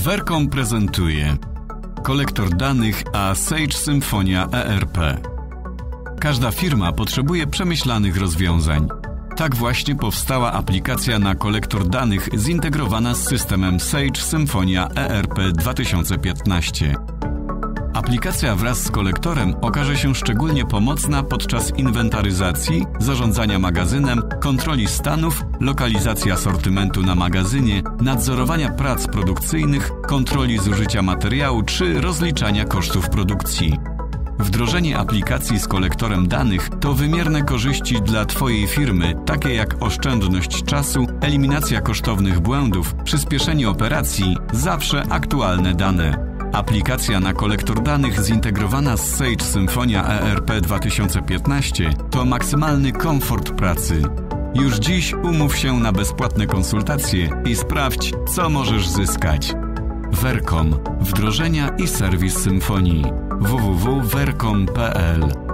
Werkom prezentuje kolektor danych a Sage Symfonia ERP. Każda firma potrzebuje przemyślanych rozwiązań. Tak właśnie powstała aplikacja na kolektor danych zintegrowana z systemem Sage Symfonia ERP 2015. Aplikacja wraz z kolektorem okaże się szczególnie pomocna podczas inwentaryzacji, zarządzania magazynem, kontroli stanów, lokalizacji asortymentu na magazynie, nadzorowania prac produkcyjnych, kontroli zużycia materiału czy rozliczania kosztów produkcji. Wdrożenie aplikacji z kolektorem danych to wymierne korzyści dla Twojej firmy, takie jak oszczędność czasu, eliminacja kosztownych błędów, przyspieszenie operacji, zawsze aktualne dane. Aplikacja na kolektor danych zintegrowana z Sage Symfonia ERP 2015 to maksymalny komfort pracy. Już dziś umów się na bezpłatne konsultacje i sprawdź, co możesz zyskać. Vercom wdrożenia i serwis symfonii www.vercom.pl